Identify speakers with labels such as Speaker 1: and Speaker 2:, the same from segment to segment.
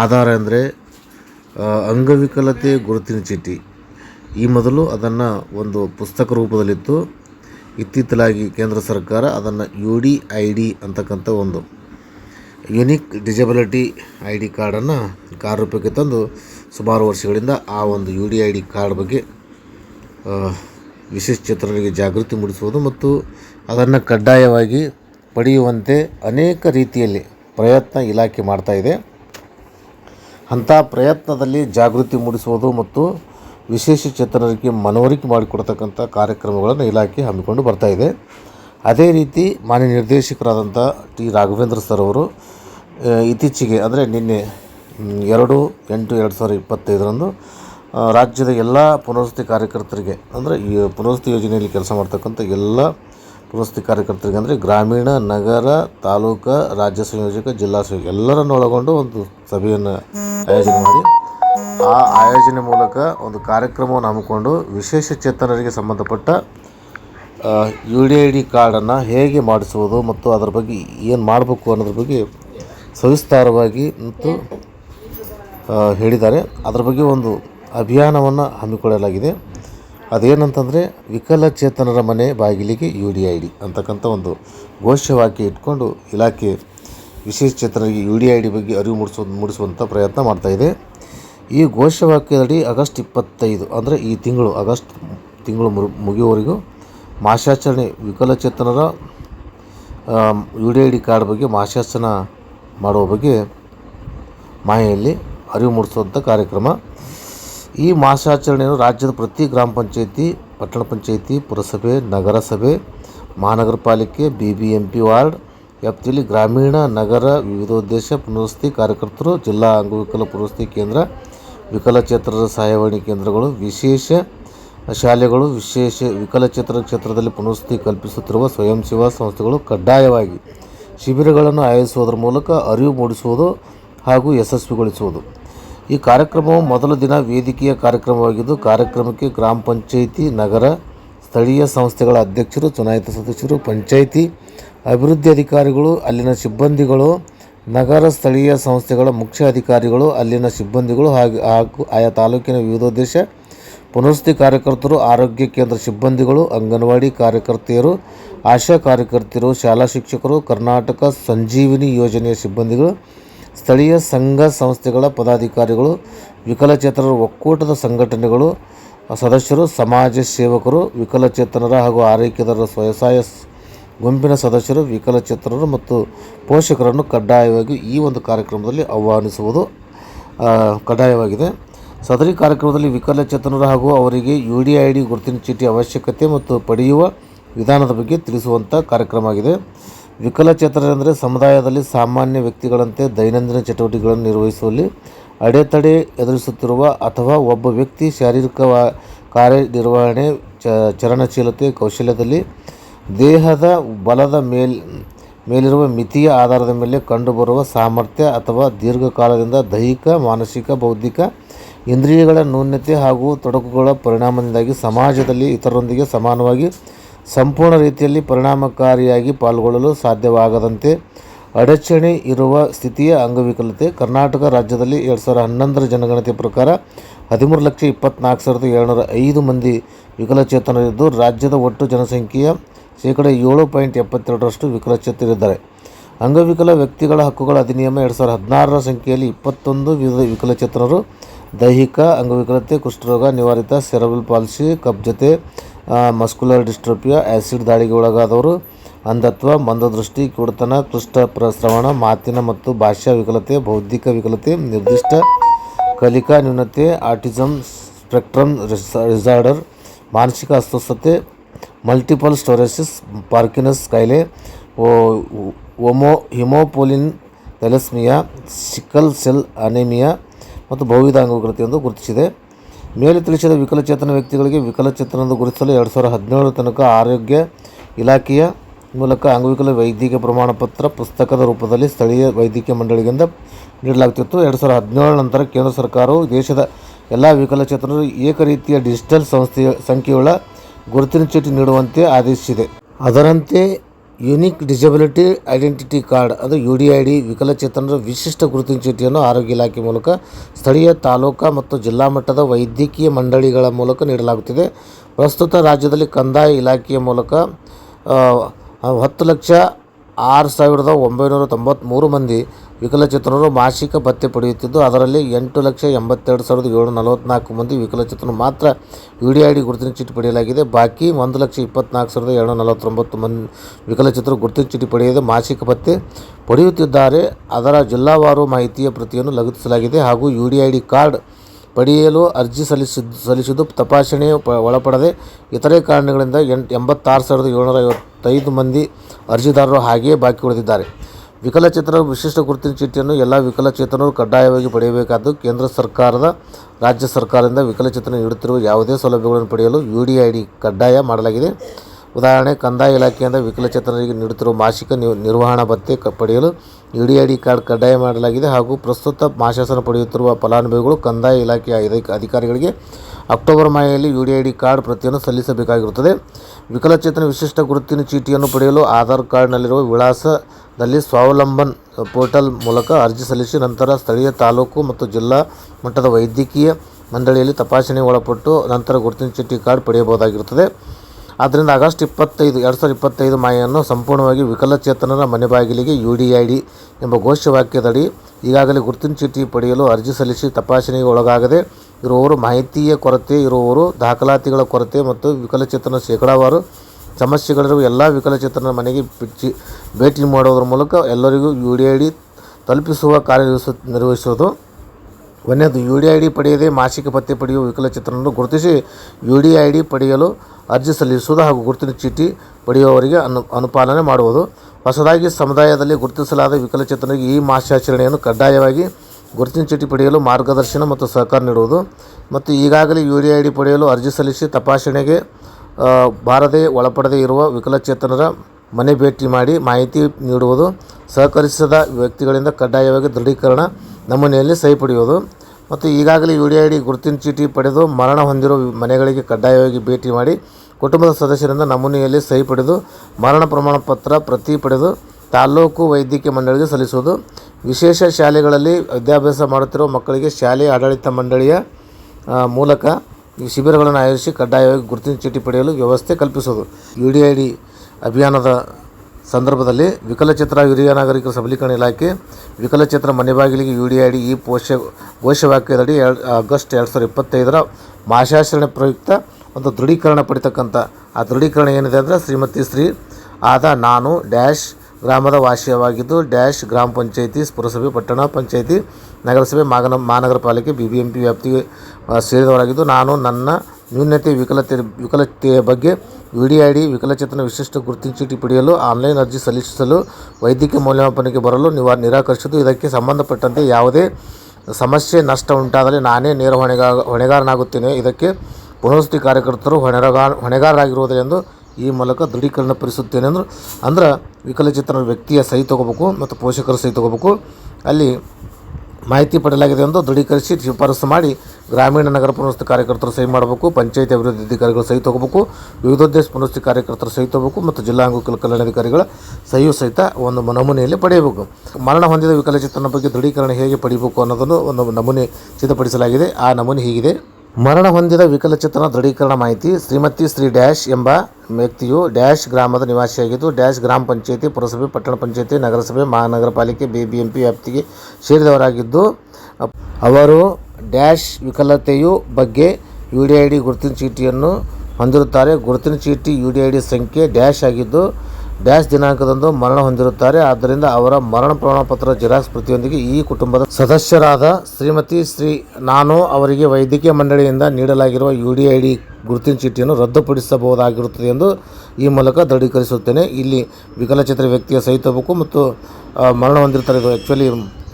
Speaker 1: ಆಧಾರ ಅಂದರೆ ಅಂಗವಿಕಲತೆ ಗುರುತಿನ ಚೀಟಿ. ಈ ಮೊದಲು ಅದನ್ನು ಒಂದು ಪುಸ್ತಕ ರೂಪದಲ್ಲಿತ್ತು. ಇತ್ತಿತ್ತಲಾಗಿ ಕೇಂದ್ರ ಸರ್ಕಾರ ಅದನ್ನು ಯು ಡಿ ಐ ಡಿ ಅಂತಕ್ಕಂಥ ಒಂದು ಯುನಿಕ್ ಡಿಸಬಿಲಿಟಿ ಐ ಡಿ ಕಾರ್ಡನ್ನು ಕಾರ್ಯರೂಪಕ್ಕೆ ತಂದು ಸುಮಾರು ವರ್ಷಗಳಿಂದ ಆ ಒಂದು U D I D card ಬಗ್ಗೆ ವಿಶೇಷ ಚಿತ್ರರಿಗೆ ಜಾಗೃತಿ ಮೂಡಿಸುವುದು ಮತ್ತು ಅದನ್ನು ಕಡ್ಡಾಯವಾಗಿ ಪಡೆಯುವಂತೆ ಅನೇಕ ರೀತಿಯಲ್ಲಿ ಪ್ರಯತ್ನ ಇಲಾಖೆ ಮಾಡ್ತಾಯಿದೆ ಅಂಥ ಪ್ರಯತ್ನದಲ್ಲಿ ಜಾಗೃತಿ ಮೂಡಿಸುವುದು ಮತ್ತು ವಿಶೇಷ ಚೇತನರಿಗೆ ಮನವರಿಕೆ ಮಾಡಿಕೊಡ್ತಕ್ಕಂಥ ಕಾರ್ಯಕ್ರಮಗಳನ್ನು ಇಲಾಖೆ ಹಮ್ಮಿಕೊಂಡು ಬರ್ತಾ ಇದೆ. ಅದೇ ರೀತಿ ಮಾನ್ಯ ನಿರ್ದೇಶಕರಾದಂಥ ಟಿ ರಾಘವೇಂದ್ರ ಸರ್ ಅವರು ಇತ್ತೀಚೆಗೆ ಅಂದರೆ ನಿನ್ನೆ ಎರಡು, ಎಂಟು, ಎರಡು ಸಾವಿರದ ಇಪ್ಪತ್ತೈದರಂದು ರಾಜ್ಯದ ಎಲ್ಲ ಪುನರ್ವಸತಿ ಕಾರ್ಯಕರ್ತರಿಗೆ ಅಂದರೆ ಈ ಪುನರ್ವಸತಿ ಯೋಜನೆಯಲ್ಲಿ ಕೆಲಸ ಮಾಡ್ತಕ್ಕಂಥ ಎಲ್ಲ ಪುನರ್ವಸತಿ ಕಾರ್ಯಕರ್ತರಿಗೆ ಅಂದರೆ ಗ್ರಾಮೀಣ, ನಗರ, ತಾಲೂಕು, ರಾಜ್ಯ ಸಂಯೋಜಕ, ಜಿಲ್ಲಾ ಸಂಯೋಜಕ, ಎಲ್ಲರನ್ನು ಒಳಗೊಂಡು ಒಂದು ಸಭೆಯನ್ನು ಆಯೋಜನೆ ಮಾಡಿ. ಆ ಆಯೋಜನೆ ಮೂಲಕ ಒಂದು ಕಾರ್ಯಕ್ರಮವನ್ನು ಹಮ್ಮಿಕೊಂಡು ವಿಶೇಷ ಚೇತನರಿಗೆ ಸಂಬಂಧಪಟ್ಟ ಯು ಡಿ ಐ ಡಿ ಕಾರ್ಡನ್ನು ಹೇಗೆ ಮಾಡಿಸುವುದು ಮತ್ತು ಅದರ ಬಗ್ಗೆ ಏನು ಮಾಡಬೇಕು ಅನ್ನೋದ್ರ ಬಗ್ಗೆ ಸವಿಸ್ತಾರವಾಗಿ ಮತ್ತು ಹೇಳಿದ್ದಾರೆ. ಅದರ ಬಗ್ಗೆ ಒಂದು ಅಭಿಯಾನವನ್ನು ಹಮ್ಮಿಕೊಳ್ಳಲಾಗಿದೆ. ಅದೇನಂತಂದರೆ ವಿಕಲಚೇತನರ ಮನೆ ಬಾಗಿಲಿಗೆ ಯು ಡಿ ಐ ಡಿ ಅಂತಕ್ಕಂಥ ಒಂದು ಘೋಷವಾಕ್ಯ ಇಟ್ಕೊಂಡು ಇಲಾಖೆ ವಿಶೇಷ ಚೇತನರಿಗೆ ಯು ಡಿ ಐ ಡಿ ಬಗ್ಗೆ ಅರಿವು ಮೂಡಿಸೋ ಮೂಡಿಸುವಂಥ ಪ್ರಯತ್ನ ಮಾಡ್ತಾಯಿದೆ ಈ ಘೋಷವಾಕ್ಯದಡಿ ಆಗಸ್ಟ್ ಇಪ್ಪತ್ತೈದು, ಅಂದರೆ ಈ ತಿಂಗಳು, ಆಗಸ್ಟ್ ತಿಂಗಳು ಮುಗಿಯುವವರೆಗೂ ಮಾಸಾಚರಣೆ ವಿಕಲಚೇತನರ U D I D card ಬಗ್ಗೆ ಮಾಸಾಚನ ಮಾಡುವ ಬಗ್ಗೆ ಮಾಹಿತಿಯಲ್ಲಿ ಅರಿವು ಮೂಡಿಸುವಂಥ ಕಾರ್ಯಕ್ರಮ ಈ ಮಾಸಾಚರಣೆಯನ್ನು ರಾಜ್ಯದ ಪ್ರತಿ ಗ್ರಾಮ ಪಂಚಾಯಿತಿ, ಪಟ್ಟಣ ಪಂಚಾಯಿತಿ, ಪುರಸಭೆ, ನಗರಸಭೆ ಮಹಾನಗರ ಪಾಲಿಕೆ B B M P ward, ವ್ಯಾಪ್ತಿಯಲ್ಲಿ ಗ್ರಾಮೀಣ, ನಗರ, ವಿವಿಧೋದ್ದೇಶ, ಪುನರ್ವಸತಿ ಕಾರ್ಯಕರ್ತರು, ಜಿಲ್ಲಾ ಅಂಗವಿಕಲ ಪುನರ್ವಸತಿ ಕೇಂದ್ರ ವಿಕಲಚೇತನರ ಸಹಾಯವಾಣಿ ಕೇಂದ್ರಗಳು, ವಿಶೇಷ ಶಾಲೆಗಳು, ವಿಶೇಷ ವಿಕಲಚೇತನ ಕ್ಷೇತ್ರದಲ್ಲಿ ಪುನರ್ವಸತಿ ಕಲ್ಪಿಸುತ್ತಿರುವ ಸ್ವಯಂ ಸೇವಾ ಸಂಸ್ಥೆಗಳು ಕಡ್ಡಾಯವಾಗಿ ಶಿಬಿರಗಳನ್ನು ಆಯೋಜಿಸುವುದರ ಮೂಲಕ ಅರಿವು ಮೂಡಿಸುವುದು ಹಾಗೂ ಯಶಸ್ವಿಗೊಳಿಸುವುದು. ಈ ಕಾರ್ಯಕ್ರಮವು ಮೊದಲ ದಿನ ವೇದಿಕೆಯ ಕಾರ್ಯಕ್ರಮವಾಗಿದ್ದು, ಕಾರ್ಯಕ್ರಮಕ್ಕೆ ಗ್ರಾಮ ಪಂಚಾಯಿತಿ, ನಗರ ಸ್ಥಳೀಯ ಸಂಸ್ಥೆಗಳ ಅಧ್ಯಕ್ಷರು, ಚುನಾಯಿತ ಸದಸ್ಯರು, ಪಂಚಾಯಿತಿ ಅಭಿವೃದ್ಧಿ ಅಧಿಕಾರಿಗಳು, ಅಲ್ಲಿನ ಸಿಬ್ಬಂದಿಗಳು, ನಗರ ಸ್ಥಳೀಯ ಸಂಸ್ಥೆಗಳ ಮುಖ್ಯ ಅಧಿಕಾರಿಗಳು ಅಲ್ಲಿನ ಸಿಬ್ಬಂದಿಗಳು ಹಾಗೂ ಹಾಗೂ ಆಯಾ ತಾಲೂಕಿನ ವಿವಿಧೋದ್ದೇಶ ಪುನರ್ವಸತಿ ಕಾರ್ಯಕರ್ತರು, ಆರೋಗ್ಯ ಕೇಂದ್ರ ಸಿಬ್ಬಂದಿಗಳು, ಅಂಗನವಾಡಿ ಕಾರ್ಯಕರ್ತೆಯರು, ಆಶಾ ಕಾರ್ಯಕರ್ತೆಯರು, ಶಾಲಾ ಶಿಕ್ಷಕರು, ಕರ್ನಾಟಕ ಸಂಜೀವಿನಿ ಯೋಜನೆಯ ಸಿಬ್ಬಂದಿಗಳು ಸ್ಥಳೀಯ ಸಂಘ ಸಂಸ್ಥೆಗಳ ಪದಾಧಿಕಾರಿಗಳು, ವಿಕಲಚೇತನರ ಒಕ್ಕೂಟದ ಸಂಘಟನೆಗಳು, ಸದಸ್ಯರು, ಸಮಾಜ ಸೇವಕರು, ವಿಕಲಚೇತನರ ಹಾಗೂ ಆರೈಕೆದಾರರ ಸ್ವಸಹಾಯ ಗುಂಪಿನ ಸದಸ್ಯರು, ವಿಕಲಚೇತನರು ಮತ್ತು ಪೋಷಕರನ್ನು ಕಡ್ಡಾಯವಾಗಿ ಈ ಒಂದು ಕಾರ್ಯಕ್ರಮದಲ್ಲಿ ಆಹ್ವಾನಿಸುವುದು ಕಡ್ಡಾಯವಾಗಿದೆ. ಸದರಿ ಕಾರ್ಯಕ್ರಮದಲ್ಲಿ ವಿಕಲಚೇತನರು ಹಾಗೂ ಅವರಿಗೆ ಯು ಡಿ ಐ ಡಿ ಗುರುತಿನ ಚೀಟಿ ಅವಶ್ಯಕತೆ ಮತ್ತು ಪಡೆಯುವ ವಿಧಾನದ ಬಗ್ಗೆ ತಿಳಿಸುವಂಥ ಕಾರ್ಯಕ್ರಮ ಆಗಿದೆ. ವಿಕಲಚೇತನರೆಂದರೆ ಸಮುದಾಯದಲ್ಲಿ ಸಾಮಾನ್ಯ ವ್ಯಕ್ತಿಗಳಂತೆ ದೈನಂದಿನ ಚಟುವಟಿಕೆಗಳನ್ನು ನಿರ್ವಹಿಸುವಲ್ಲಿ ಅಡೆತಡೆ ಎದುರಿಸುತ್ತಿರುವ ಅಥವಾ ಒಬ್ಬ ವ್ಯಕ್ತಿ ಶಾರೀರಿಕ ಕಾರ್ಯನಿರ್ವಹಣೆ, ಚ ಚಲನಶೀಲತೆ, ಕೌಶಲ್ಯದಲ್ಲಿ ದೇಹದ ಬಲದ ಮೇಲ್ ಮೇಲಿರುವ ಮಿತಿಯ ಆಧಾರದ ಮೇಲೆ ಕಂಡುಬರುವ ಸಾಮರ್ಥ್ಯ ಅಥವಾ ದೀರ್ಘಕಾಲದಿಂದ ದೈಹಿಕ, ಮಾನಸಿಕ, ಬೌದ್ಧಿಕ ಇಂದ್ರಿಯಗಳ ನ್ಯೂನ್ಯತೆ ಹಾಗೂ ತೊಡಕುಗಳ ಪರಿಣಾಮದಿಂದಾಗಿ ಸಮಾಜದಲ್ಲಿ ಇತರರೊಂದಿಗೆ ಸಮಾನವಾಗಿ ಸಂಪೂರ್ಣ ರೀತಿಯಲ್ಲಿ ಪರಿಣಾಮಕಾರಿಯಾಗಿ ಪಾಲ್ಗೊಳ್ಳಲು ಸಾಧ್ಯವಾಗದಂತೆ ಅಡಚಣೆ ಇರುವ ಸ್ಥಿತಿಯ ಅಂಗವಿಕಲತೆ. ಕರ್ನಾಟಕ ರಾಜ್ಯದಲ್ಲಿ ಎರಡು ಸಾವಿರ ಹನ್ನೊಂದರ ಜನಗಣತಿ ಪ್ರಕಾರ ಹದಿಮೂರು ಲಕ್ಷ ಇಪ್ಪತ್ನಾಲ್ಕು ಸಾವಿರದ ಏಳ್ನೂರ ಐದು ಮಂದಿ ವಿಕಲಚೇತನರಿದ್ದು, ರಾಜ್ಯದ ಒಟ್ಟು ಜನಸಂಖ್ಯೆಯ ಶೇಕಡ ಏಳು ಪಾಯಿಂಟ್ ಎಪ್ಪತ್ತೆರಡರಷ್ಟು ವಿಕಲಚೇತನರಿದ್ದಾರೆ. ಅಂಗವಿಕಲ ವ್ಯಕ್ತಿಗಳ ಹಕ್ಕುಗಳ ಅಧಿನಿಯಮ ಎರಡು ಸಾವಿರದ ಹದಿನಾರರ ಸಂಖ್ಯೆಯಲ್ಲಿ ಇಪ್ಪತ್ತೊಂದು ವಿವಿಧ ವಿಕಲಚೇತನರು. ದೈಹಿಕ ಅಂಗವಿಕಲತೆ, ಕುಷ್ಠರೋಗ ನಿವಾರಿತ ಸೆರಬಲ್ ಪಾಲ್ಸಿ ಕಬ್ಜತೆ ಮಸ್ಕುಲರ್ ಡಿಸ್ಟ್ರೋಪಿಯಾ ಆ್ಯಸಿಡ್ ದಾಳಿಗೆ ಒಳಗಾದವರು, ಅಂಧತ್ವ, ಮಂದದೃಷ್ಟಿ ಕುಡತನ ತುಷ್ಟ ಪ್ರಸ್ರವಣ, ಮಾತಿನ ಮತ್ತು ಭಾಷಾ ವಿಕಲತೆ, ಬೌದ್ಧಿಕ ವಿಕಲತೆ, ನಿರ್ದಿಷ್ಟ ಕಲಿಕಾ ನ್ಯೂನತೆ ಆಟಿಸಮ್ ಸ್ಪೆಕ್ಟ್ರಮ್ ರಿಸಾರ್ಡರ್, ಮಾನಸಿಕ ಅಸ್ವಸ್ಥತೆ, ಮಲ್ಟಿಪಲ್ ಸ್ಟೋರೆಸಿಸ್, ಪಾರ್ಕಿನಸ್ ಕಾಯಿಲೆ ಒಮೋ, haemophilia, thalassaemia, sickle cell anaemia ಮತ್ತು ಎಂದು ಗುರುತಿಸಿದೆ. ಮೇಲೆ ತಿಳಿಸಿದ ವಿಕಲಚೇತನ ವ್ಯಕ್ತಿಗಳಿಗೆ ವಿಕಲಚೇತನದ ಗುರುತಿಸಲು ಎರಡು ಸಾವಿರದ ಹದಿನೇಳರ ತನಕ ಆರೋಗ್ಯ ಇಲಾಖೆಯ ಮೂಲಕ ಅಂಗವಿಕಲ ವೈದ್ಯಕೀಯ ಪ್ರಮಾಣ ಪತ್ರ ಪುಸ್ತಕದ ರೂಪದಲ್ಲಿ ಸ್ಥಳೀಯ ವೈದ್ಯಕೀಯ ಮಂಡಳಿಯಿಂದ ನೀಡಲಾಗುತ್ತಿತ್ತು ಎರಡು ಸಾವಿರದ ಹದಿನೇಳರ ನಂತರ ಕೇಂದ್ರ ಸರ್ಕಾರವು ದೇಶದ ಎಲ್ಲ ವಿಕಲಚೇತನರು ಏಕ ರೀತಿಯ ಡಿಜಿಟಲ್ ಸಂಸ್ಥೆಯ ಸಂಖ್ಯೆಯುಳ್ಳ ಗುರುತಿನ ಚೀಟಿ ನೀಡುವಂತೆ ಆದೇಶಿಸಿದೆ. ಅದರಂತೆ ಯುನಿಕ್ ಡಿಸಬಿಲಿಟಿ ಐಡೆಂಟಿಟಿ ಕಾರ್ಡ್, ಅದು ಯು ಡಿ ಐ ಡಿ ವಿಕಲಚೇತನರ ವಿಶಿಷ್ಟ ಗುರುತಿನ ಚೀಟಿಯನ್ನು ಆರೋಗ್ಯ ಇಲಾಖೆ ಮೂಲಕ ಸ್ಥಳೀಯ ತಾಲೂಕಾ ಮತ್ತು ಜಿಲ್ಲಾ ಮಟ್ಟದ ವೈದ್ಯಕೀಯ ಮಂಡಳಿಗಳ ಮೂಲಕ ನೀಡಲಾಗುತ್ತಿದೆ. ಪ್ರಸ್ತುತ ರಾಜ್ಯದಲ್ಲಿ ಕಂದಾಯ ಇಲಾಖೆಯ ಮೂಲಕ ಹತ್ತು ಲಕ್ಷ ಆರು ಸಾವಿರದ ಒಂಬೈನೂರ ತೊಂಬತ್ತ್ಮೂರು ಮಂದಿ ವಿಕಲಚೇತನರು ಮಾಸಿಕ ಭತ್ಯೆ ಪಡೆಯುತ್ತಿದ್ದು, ಅದರಲ್ಲಿ ಎಂಟು ಲಕ್ಷ ಎಂಬತ್ತೆರಡು ಸಾವಿರದ ಏಳು ನಲವತ್ತ್ನಾಲ್ಕು ಮಂದಿ ವಿಕಲಚೇತನರು ಮಾತ್ರ ಯು ಡಿ ಐ ಡಿ ಗುರುತಿನ ಚೀಟಿ ಪಡೆಯಲಾಗಿದೆ. ಬಾಕಿ ಒಂದು ಲಕ್ಷ ಇಪ್ಪತ್ನಾಲ್ಕು ಸಾವಿರದ ಏಳ್ನೂರ ನಲವತ್ತೊಂಬತ್ತು ಮಂದಿ ವಿಕಲಚೇತನರು ಗುರುತಿನ ಚೀಟಿ ಪಡೆಯದೆ ಮಾಸಿಕ ಭತ್ಯೆ ಪಡೆಯುತ್ತಿದ್ದಾರೆ. ಅದರ ಜಿಲ್ಲಾವಾರು ಮಾಹಿತಿಯ ಪ್ರತಿಯನ್ನು ಲಗತ್ತಿಸಲಾಗಿದೆ ಹಾಗೂ U D I D card ಪಡೆಯಲು ಅರ್ಜಿ ಸಲ್ಲಿಸಿದ್ದು ಸಲ್ಲಿಸಿದ್ದು ತಪಾಸಣೆ ಒಳಪಡದೆ ಇತರೆ ಕಾರಣಗಳಿಂದ ಎಂಟು, ಎಂಬತ್ತಾರು ಸಾವಿರದ ಏಳ್ನೂರ ಐವತ್ತೈದು ಮಂದಿ ಅರ್ಜಿದಾರರು ಹಾಗೆಯೇ ಬಾಕಿ ಉಳಿದಿದ್ದಾರೆ. ವಿಕಲಚೇತನರ ವಿಶಿಷ್ಟ ಗುರುತಿನ ಚೀಟಿಯನ್ನು ಎಲ್ಲ ವಿಕಲಚೇತನರು ಕಡ್ಡಾಯವಾಗಿ ಪಡೆಯಬೇಕಾದ್ದು ಕೇಂದ್ರ ಸರ್ಕಾರದ, ರಾಜ್ಯ ಸರ್ಕಾರದಿಂದ ವಿಕಲಚೇತನ ನೀಡುತ್ತಿರುವ ಯಾವುದೇ ಸೌಲಭ್ಯಗಳನ್ನು ಪಡೆಯಲು ಯು ಡಿ ಐ ಡಿ ಕಡ್ಡಾಯ ಮಾಡಲಾಗಿದೆ. ಉದಾಹರಣೆ, ಕಂದಾಯ ಇಲಾಖೆಯಿಂದ ವಿಕಲಚೇತನರಿಗೆ ನೀಡುತ್ತಿರುವ ಮಾಸಿಕ ನಿರ್- ನಿರ್ವಹಣಾ ಭತ್ತೆ ಕ- ಪಡೆಯಲು ಯು ಡಿ ಐ ಕಾರ್ಡ್ ಕಡ್ಡಾಯ ಮಾಡಲಾಗಿದೆ ಹಾಗೂ ಪ್ರಸ್ತುತ ಮಾಶಾಸನ ಪಡೆಯುತ್ತಿರುವ ಫಲಾನುಭವಿಗಳು ಕಂದಾಯ ಇಲಾಖೆಯ ಅಧಿಕ- ಅಧಿಕಾರಿಗಳಿಗೆ October ಮಾಹೆಯಲ್ಲಿ U D I D card ಪ್ರತಿಯನ್ನು ಸಲ್ಲಿಸಬೇಕಾಗಿರುತ್ತದೆ. ವಿಕಲಚೇತನ ವಿಶಿಷ್ಟ ಗುರುತಿನ ಚೀಟಿಯನ್ನು ಪಡೆಯಲು ಆಧಾರ್ ಕಾರ್ಡ್ನಲ್ಲಿರುವ ವಿಳಾಸದಲ್ಲಿ ಸ್ವಾವಲಂಬನ್ ಪೋರ್ಟಲ್ ಮೂಲಕ ಅರ್ಜಿ ಸಲ್ಲಿಸಿ ನಂತರ ಸ್ಥಳೀಯ ತಾಲೂಕು ಮತ್ತು ಜಿಲ್ಲಾ ಮಟ್ಟದ ವೈದ್ಯಕೀಯ ಮಂಡಳಿಯಲ್ಲಿ ತಪಾಸಣೆ ಒಳಪಟ್ಟು ನಂತರ ಗುರುತಿನ ಚೀಟಿ ಕಾರ್ಡ್ ಪಡೆಯಬಹುದಾಗಿರುತ್ತದೆ. ಆದ್ದರಿಂದ ಆಗಸ್ಟ್ ಇಪ್ಪತ್ತೈದು, ಎರಡು ಸಾವಿರದ ಇಪ್ಪತ್ತೈದು ಮಾಯನ್ನು ಸಂಪೂರ್ಣವಾಗಿ ವಿಕಲಚೇತನರ ಮನೆ ಬಾಗಿಲಿಗೆ ಯು ಡಿ ಐ ಡಿ ಎಂಬ ಘೋಷವಾಕ್ಯದಡಿ ಈಗಾಗಲೇ ಗುರುತಿನ ಚೀಟಿ ಪಡೆಯಲು ಅರ್ಜಿ ಸಲ್ಲಿಸಿ ತಪಾಸಣೆಗೆ ಒಳಗಾಗದೆ ಇರುವವರು ಮಾಹಿತಿಯ ಕೊರತೆ, ಇರುವವರು ದಾಖಲಾತಿಗಳ ಕೊರತೆ ಮತ್ತು ವಿಕಲಚೇತನ ಶೇಕಡಾವಾರು ಸಮಸ್ಯೆಗಳಿರುವ ಎಲ್ಲ ವಿಕಲಚೇತನರ ಮನೆಗೆ ಬಿಚ್ಚಿ ಭೇಟಿ ಮಾಡುವುದರ ಮೂಲಕ ಎಲ್ಲರಿಗೂ ಯು ಡಿ ಐ ಡಿ ತಲುಪಿಸುವ ಕಾರ್ಯನಿರ್ವಹಿಸ, ನಿರ್ವಹಿಸುವುದು. ಒಂದನೇದು ಯು ಡಿ ಐ ಡಿ ಪಡೆಯದೆ ಮಾಸಿಕ ಪತ್ತೆ ಪಡೆಯುವ ವಿಕಲಚೇತನರನ್ನು ಗುರುತಿಸಿ ಯು ಡಿ ಐ ಡಿ ಪಡೆಯಲು ಅರ್ಜಿ ಸಲ್ಲಿಸುವುದು ಹಾಗೂ ಗುರುತಿನ ಚೀಟಿ ಪಡೆಯುವವರಿಗೆ ಅನು, ಅನುಪಾಲನೆ ಮಾಡುವುದು. ಹೊಸದಾಗಿ ಸಮುದಾಯದಲ್ಲಿ ಗುರುತಿಸಲಾದ ವಿಕಲಚೇತನರಿಗೆ ಈ ಮಾಸಾಚರಣೆಯನ್ನು ಕಡ್ಡಾಯವಾಗಿ ಗುರುತಿನ ಚೀಟಿ ಪಡೆಯಲು ಮಾರ್ಗದರ್ಶನ ಮತ್ತು ಸಹಕಾರ ನೀಡುವುದು. ಮತ್ತು ಈಗಾಗಲೇ ಯು ಡಿ ಐ ಡಿ ಪಡೆಯಲು ಅರ್ಜಿ ಸಲ್ಲಿಸಿ ತಪಾಸಣೆಗೆ ಬಾರದೆ ಒಳಪಡದೇ ಇರುವ ವಿಕಲಚೇತನರ ಮನೆ ಭೇಟಿ ಮಾಡಿ ಮಾಹಿತಿ ನೀಡುವುದು, ಸಹಕರಿಸದ ವ್ಯಕ್ತಿಗಳಿಂದ ಕಡ್ಡಾಯವಾಗಿ ದೃಢೀಕರಣ ನಮೂನೆಯಲ್ಲಿ ಸಹಿ ಪಡೆಯುವುದು ಮತ್ತು ಈಗಾಗಲೇ ಯು ಡಿ ಐ ಡಿ ಗುರುತಿನ ಚೀಟಿ ಪಡೆದು ಮರಣ ಹೊಂದಿರುವ ಮನೆಗಳಿಗೆ ಕಡ್ಡಾಯವಾಗಿ ಭೇಟಿ ಮಾಡಿ ಕುಟುಂಬದ ಸದಸ್ಯರಿಂದ ನಮೂನೆಯಲ್ಲಿ ಸಹಿ ಪಡೆದು ಮರಣ ಪ್ರಮಾಣ ಪತ್ರ ಪ್ರತಿ ಪಡೆದು ತಾಲೂಕು ವೈದ್ಯಕೀಯ ಮಂಡಳಿಗೆ ಸಲ್ಲಿಸುವುದು. ವಿಶೇಷ ಶಾಲೆಗಳಲ್ಲಿ ವಿದ್ಯಾಭ್ಯಾಸ ಮಾಡುತ್ತಿರುವ ಮಕ್ಕಳಿಗೆ ಶಾಲೆಯ ಆಡಳಿತ ಮಂಡಳಿಯ ಮೂಲಕ ಈ ಶಿಬಿರಗಳನ್ನು ಆಯೋಜಿಸಿ ಕಡ್ಡಾಯವಾಗಿ ಗುರುತಿನ ಚೀಟಿ ಪಡೆಯಲು ವ್ಯವಸ್ಥೆ ಕಲ್ಪಿಸೋದು ಯು ಡಿ ಐ ಡಿ ಅಭಿಯಾನದ ಸಂದರ್ಭದಲ್ಲಿ ವಿಕಲಚಿತ್ರ ಹಿರಿಯ ನಾಗರಿಕರ ಸಬಲೀಕರಣ ಇಲಾಖೆ ವಿಕಲಚಿತ್ರ ಮನೆ ಬಾಗಿಲಿಗೆ ಯು ಡಿ ಐ ಡಿ ಈ ಪೋಷ, ಘೋಷವಾಕ್ಯದಡಿ ಎರಡು, ಆಗಸ್ಟ್ ಎರಡು ಸಾವಿರದ ಇಪ್ಪತ್ತೈದರ ಮಾಸಾಚರಣೆ ಪ್ರಯುಕ್ತ ಒಂದು ದೃಢೀಕರಣ ಪಡಿತಕ್ಕಂಥ. ಆ ದೃಢೀಕರಣ ಏನಿದೆ ಅಂದರೆ ಶ್ರೀಮತಿ ಶ್ರೀ ಆದ ನಾನು ಡ್ಯಾಶ್ ಗ್ರಾಮದ ವಾಸಿಯವಾಗಿದ್ದು ಡ್ಯಾಶ್ ಗ್ರಾಮ ಪಂಚಾಯಿತಿ, ಪುರಸಭೆ, ಪಟ್ಟಣ ಪಂಚಾಯಿತಿ, ನಗರಸಭೆ, ಮಾಗನ ಮಹಾನಗರ ಪಾಲಿಕೆ ಬಿ ಬಿ ಎಂ ಪಿ ವ್ಯಾಪ್ತಿಗೆ ಸೇರಿದವರಾಗಿದ್ದು ನಾನು ನನ್ನ ನ್ಯೂನತೆ, ವಿಕಲತೆ ವಿಕಲತೆಯ ಬಗ್ಗೆ ಯು ಡಿ ಐ ಡಿ ವಿಕಲಚೇತನ ವಿಶಿಷ್ಟ ಗುರುತಿನ ಚೀಟಿ ಪಡೆಯಲು, ಆನ್ಲೈನ್ ಅರ್ಜಿ ಸಲ್ಲಿಸಲು, ವೈದ್ಯಕೀಯ ಮೌಲ್ಯಮಾಪನಕ್ಕೆ ಬರಲು ನಿವಾ ನಿರಾಕರಿಸಿದ್ದು. ಇದಕ್ಕೆ ಸಂಬಂಧಪಟ್ಟಂತೆ ಯಾವುದೇ ಸಮಸ್ಯೆ, ನಷ್ಟ ಉಂಟಾದರೆ ನಾನೇ ನೇರ ಹೊಣೆಗಾರ ಹೊಣೆಗಾರನಾಗುತ್ತೇನೆ. ಇದಕ್ಕೆ ಪುನರ್ವಸತಿ ಕಾರ್ಯಕರ್ತರು ಹೊಣೆಗಾರ ಹೊಣೆಗಾರರಾಗಿರುವುದೆಂದು ಈ ಮೂಲಕ ದೃಢೀಕರಣ ಪಡಿಸುತ್ತೇನೆ ಅಂದ್ರೆ. ಅಂದ್ರೆ ವಿಕಲಚೇತನ ವ್ಯಕ್ತಿಯ ಸಹಿ ತಗೋಬೇಕು ಮತ್ತು ಪೋಷಕರ ಸಹಿ ತಗೋಬೇಕು. ಅಲ್ಲಿ ಮಾಹಿತಿ ಪಡೆಯಲಾಗಿದೆ ಎಂದು ದೃಢೀಕರಿಸಿ ಶಿಫಾರಸು ಮಾಡಿ ಗ್ರಾಮೀಣ ನಗರ ಪುನರ್ವಸತಿ ಕಾರ್ಯಕರ್ತರು ಸಹಿ ಮಾಡಬೇಕು, ಪಂಚಾಯತಿ ಅಭಿವೃದ್ಧಿ ಅಧಿಕಾರಿಗಳು ಸಹಿ ತಗೋಬೇಕು, ವಿವಿಧೋದ್ದೇಶ ಪುನರ್ವಸತಿ ಕಾರ್ಯಕರ್ತರು ಸಹಿ ತಗೋಬೇಕು ಮತ್ತು ಜಿಲ್ಲಾ ಅಂಗವಿಕಲ ಕಲ್ಯಾಣಾಧಿಕಾರಿಗಳ ಸಹಿಯು ಸಹಿತ ಒಂದು ನಮೂನೆಯಲ್ಲಿ ಪಡೆಯಬೇಕು. ಮರಣ ಹೊಂದಿದ ವಿಕಲಚೇತನ ಬಗ್ಗೆ ದೃಢೀಕರಣ ಹೇಗೆ ಪಡೆಯಬೇಕು ಅನ್ನೋದನ್ನು ಒಂದು ನಮೂನೆ ಸಿದ್ಧಪಡಿಸಲಾಗಿದೆ. ಆ ನಮೂನೆ ಹೀಗಿದೆ. ಮರಣ ಹೊಂದಿದ ವಿಕಲಚೇತನ ದೃಢೀಕರಣ ಮಾಹಿತಿ, ಶ್ರೀಮತಿ ಶ್ರೀ ಡ್ಯಾಶ್ ಎಂಬ ವ್ಯಕ್ತಿಯು ಡ್ಯಾಶ್ ಗ್ರಾಮದ ನಿವಾಸಿಯಾಗಿದ್ದು, ಡ್ಯಾಶ್ ಗ್ರಾಮ ಪಂಚಾಯಿತಿ, ಪುರಸಭೆ, ಪಟ್ಟಣ ಪಂಚಾಯಿತಿ, ನಗರಸಭೆ ಮಹಾನಗರ ಪಾಲಿಕೆ ಬಿ ಬಿ ಎಂ ಪಿ ವ್ಯಾಪ್ತಿಗೆ ಸೇರಿದವರಾಗಿದ್ದು, ಅವರು ಡ್ಯಾಶ್ ವಿಕಲತೆಯು ಬಗ್ಗೆ ಯು ಡಿ ಗುರುತಿನ ಚೀಟಿಯನ್ನು ಹೊಂದಿರುತ್ತಾರೆ. ಗುರುತಿನ ಚೀಟಿ ಯು ಡಿ ಐ ಡಿ ಸಂಖ್ಯೆ ಡ್ಯಾಶ್ ಆಗಿದ್ದು ಡ್ಯಾಶ್ ದಿನಾಂಕದಂದು ಮರಣ ಹೊಂದಿರುತ್ತಾರೆ. ಆದ್ದರಿಂದ ಅವರ ಮರಣ ಪ್ರಮಾಣಪತ್ರ ಜೆರಾಕ್ಸ್ ಪ್ರತಿಯೊಂದಿಗೆ ಈ ಕುಟುಂಬದ ಸದಸ್ಯರಾದ ಶ್ರೀಮತಿ ಶ್ರೀ ನಾನು ಅವರಿಗೆ ವೈದ್ಯಕೀಯ ಮಂಡಳಿಯಿಂದ ನೀಡಲಾಗಿರುವ ಯು ಡಿ ಗುರುತಿನ ಚೀಟಿಯನ್ನು ರದ್ದುಪಡಿಸಬಹುದಾಗಿರುತ್ತದೆ ಎಂದು ಈ ಮೂಲಕ ದೃಢೀಕರಿಸುತ್ತೇನೆ. ಇಲ್ಲಿ ವಿಕಲಚೇತರ ವ್ಯಕ್ತಿಯ ಸಹಿತ ತಗೋಬೇಕು ಮತ್ತು ಮರಣ ಹೊಂದಿರ್ತಾರೆ ಇದು ಆ್ಯಕ್ಚುಲಿ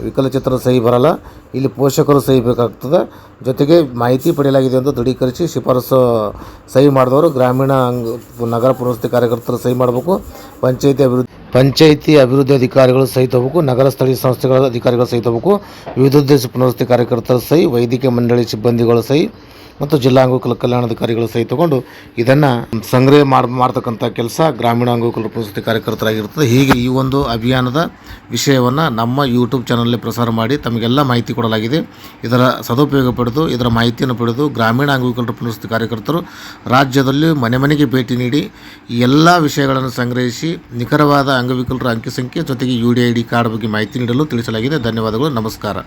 Speaker 1: ವಿಕಲಚೇತನ ಸಹಿ ಬರಲ್ಲ. ಇಲ್ಲಿ ಪೋಷಕರು ಸಹಿ ಬೇಕಾಗ್ತದೆ. ಜೊತೆಗೆ ಮಾಹಿತಿ ಪಡೆಯಲಾಗಿದೆ ಎಂದು ದೃಢೀಕರಿಸಿ ಶಿಫಾರಸು ಸಹಿ ಮಾಡಿದವರು ಗ್ರಾಮೀಣ ನಗರ ಪುನರ್ವಸತಿ ಕಾರ್ಯಕರ್ತರು ಸಹಿ ಮಾಡಬೇಕು. ಪಂಚಾಯಿತಿ ಅಭಿವೃದ್ಧಿ ಪಂಚಾಯಿತಿ ಅಭಿವೃದ್ಧಿ ಅಧಿಕಾರಿಗಳು ಸಹಿ ತಗೋಬೇಕು. ನಗರ ಸ್ಥಳೀಯ ಸಂಸ್ಥೆಗಳ ಅಧಿಕಾರಿಗಳು ಸಹಿ ತಗೋಬೇಕು. ವಿವಿಧೋದ್ದೇಶ ಪುನರ್ವಸತಿ ಕಾರ್ಯಕರ್ತರ ಸಹಿ, ವೈದ್ಯಕೀಯ ಮಂಡಳಿ ಸಿಬ್ಬಂದಿಗಳ ಸಹಿ ಮತ್ತು ಜಿಲ್ಲಾ ಅಂಗವಿಕಲ ಕಲ್ಯಾಣಾಧಿಕಾರಿಗಳು ಸಹಿ ತಗೊಂಡು ಇದನ್ನು ಸಂಗ್ರಹ ಮಾಡ್, ಮಾಡ್ತಕ್ಕಂಥ ಕೆಲಸ ಗ್ರಾಮೀಣ ಅಂಗವಿಕಲ ಪ್ರಸ್ತುತಿ ಕಾರ್ಯಕರ್ತರಾಗಿರುತ್ತದೆ ಹೀಗೆ ಈ ಒಂದು ಅಭಿಯಾನದ ವಿಷಯವನ್ನು ನಮ್ಮ ಯೂಟ್ಯೂಬ್ ಚಾನಲಲ್ಲಿ ಪ್ರಸಾರ ಮಾಡಿ ತಮಗೆಲ್ಲ ಮಾಹಿತಿ ಕೊಡಲಾಗಿದೆ. ಇದರ ಸದುಪಯೋಗ ಪಡೆದು, ಇದರ ಮಾಹಿತಿಯನ್ನು ಪಡೆದು ಗ್ರಾಮೀಣ ಅಂಗವಿಕಲರ ಪ್ರಸ್ತುತಿ ಕಾರ್ಯಕರ್ತರು ರಾಜ್ಯದಲ್ಲಿ ಮನೆ ಮನೆಗೆ ಭೇಟಿ ನೀಡಿ ಈ ಎಲ್ಲ ವಿಷಯಗಳನ್ನು ಸಂಗ್ರಹಿಸಿ ನಿಖರವಾದ ಅಂಗವಿಕಲರ ಅಂಕಿ ಸಂಖ್ಯೆ ಜೊತೆಗೆ U D I D card ಬಗ್ಗೆ ಮಾಹಿತಿ ನೀಡಲು ತಿಳಿಸಲಾಗಿದೆ. ಧನ್ಯವಾದಗಳು. ನಮಸ್ಕಾರ.